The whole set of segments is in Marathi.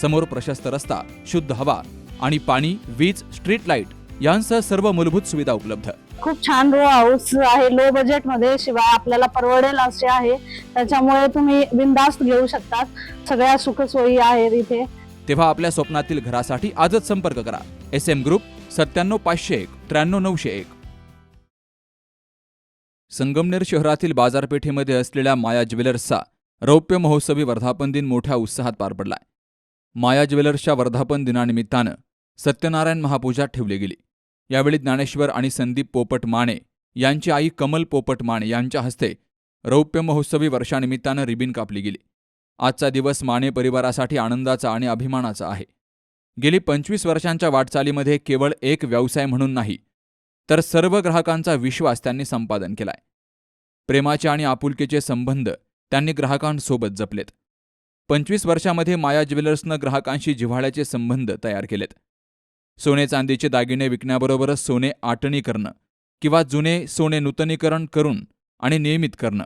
समोर प्रशस्त रस्ता शुद्ध हवा आणि पाणी वीज स्ट्रीट लाइट यांसह सर्व मूलभूत सुविधा उपलब्ध. खूप छान रो हाऊस आहे. लो बजेटमध्ये शिवाय आपल्याला परवडेल असे आहे. त्याच्यामुळे तुम्ही बिंदास्त घेऊ शकतात. सगळ्या सुखसोयी आहेत इथे. तेव्हा आपल्या स्वप्नातील घरासाठी आजच संपर्क करा. एस एम ग्रुप सत्त्याण्णव पाचशे एक त्र्याण्णव नऊशे एक. संगमनेर शहरातील बाजारपेठेमध्ये असलेल्या माया ज्वेलर्सचा रौप्य महोत्सवी वर्धापन दिन मोठ्या उत्साहात पार पडलाय. माया ज्वेलर्सच्या वर्धापन दिनानिमित्तानं सत्यनारायण महापूजा ठेवली गेली. यावेळी ज्ञानेश्वर आणि संदीप पोपट माने यांची आई कमल पोपट माने यांच्या हस्ते रौप्य महोत्सवी वर्षानिमित्तानं रिबीन कापली गेली. आजचा दिवस माने परिवारासाठी आनंदाचा आणि अभिमानाचा आहे. गेली पंचवीस वर्षांच्या वाटचालीमध्ये केवळ एक व्यवसाय म्हणून नाही तर सर्व ग्राहकांचा विश्वास त्यांनी संपादन केलाय. प्रेमाचे आणि आपुलकीचे संबंध त्यांनी ग्राहकांसोबत जपलेत. पंचवीस वर्षामध्ये माया ज्वेलर्सनं ग्राहकांशी जिव्हाळ्याचे संबंध तयार केलेत. सोने चांदीचे दागिने विकण्याबरोबरच सोने आटणी करणं किंवा जुने सोने नूतनीकरण करून आणि नियमित करणं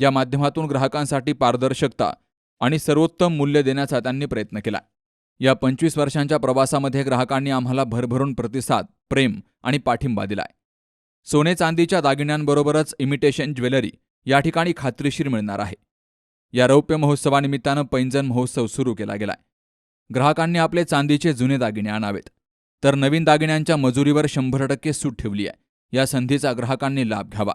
या माध्यमातून ग्राहकांसाठी पारदर्शकता आणि सर्वोत्तम मूल्य देण्याचा त्यांनी प्रयत्न केला. या पंचवीस वर्षांच्या प्रवासामध्ये ग्राहकांनी आम्हाला भरभरून प्रतिसाद प्रेम आणि पाठिंबा दिलाय. सोने चांदीच्या दागिन्यांबरोबरच इमिटेशन ज्वेलरी या ठिकाणी खात्रीशीर मिळणार आहे. या रौप्य महोत्सवानिमित्तानं पैंजण महोत्सव सुरू केला गेलाय. ग्राहकांनी आपले चांदीचे जुने दागिने आणावेत. तर नवीन दागिन्यांच्या मजुरीवर शंभर टक्के सूट ठेवली आहे. या संधीचा ग्राहकांनी लाभ घ्यावा.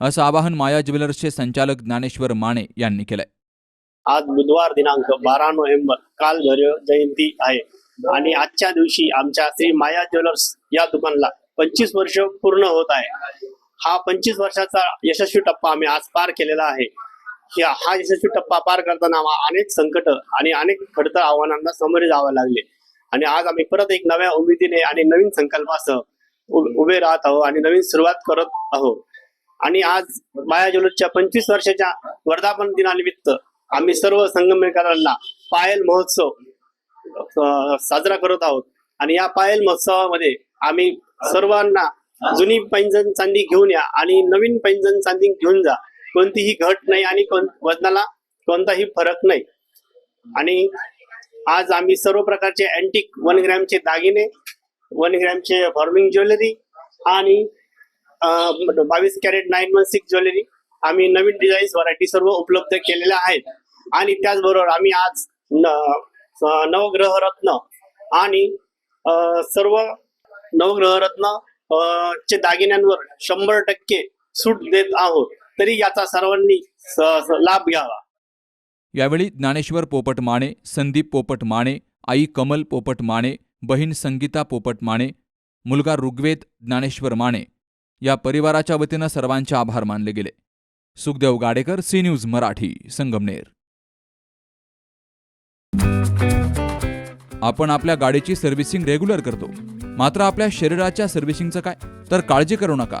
असं आवाहन माया ज्वेलर्सचे संचालक ज्ञानेश्वर माने यांनी केलंय. आज बुधवार दिनांक बारा नोव्हेंबर काल धैर्य जयंती आहे. आणि आजच्या दिवशी आमच्या श्री माया ज्वेलर्स या दुकानला पंचवीस वर्ष पूर्ण होत आहे. हा पंचवीस वर्षाचा यशस्वी टप्पा आम्ही आज पार केलेला आहे. या हा यशस्वी टप्पा पार करताना अनेक संकट आणि अनेक खडतर आव्हानांना सामोरे जावे लागले. आणि आज आम्ही परत एक नव्या उमेदीने आणि नवीन संकल्पासह उभे राहत आहोत आणि नवीन सुरुवात करत आहोत. आणि आज माया ज्वेलर्सच्या पंचवीस वर्षाच्या वर्धापन दिनानिमित्त आम्ही सर्व संगमेकरांना पायल महोत्सव साजरा करत आहोत. आणि या पायल महोत्सवामध्ये आम्ही सर्वांना जुनी पैंजण चांदी घेऊन या आणि नवीन पैंजण चांदी घेऊन जा. कोणतीही घट नाही आणि कोण- वजनाला कोणताही फरक नाही. आणि आज आम्ही सर्व प्रकारचे अँटिक वन ग्रॅमचे दागिने वन ग्रॅमचे फॉर्मिंग ज्वेलरी आणि बावीस carat nine one six jewellery आम्ही नवीन डिझाईन्स व्हरायटी सर्व उपलब्ध केलेल्या आहेत. आणि त्याचबरोबर आम्ही आज नवग्रहरत्न नवग्रह रत्न आणि सर्व नवग्रह रत्न चे दागिन्यांवर शंभर टक्के सूट देत आहोत. तरी याचा सर्वांनी लाभ घ्यावा. यावेळी ज्ञानेश्वर पोपट माने संदीप पोपट माने आई कमल पोपट माने बहीण संगीता पोपट माने मुलगा ऋग्वेद ज्ञानेश्वर माने या परिवाराच्या वतीनं सर्वांचे आभार मानले गेले. Sukhdev Gadekar C news Marathi Sangamner. आपण आपल्या गाडीची सर्व्हिसिंग रेग्युलर करतो. मात्र आपल्या शरीराच्या सर्व्हिसिंगचं काय? तर काळजी करू नका.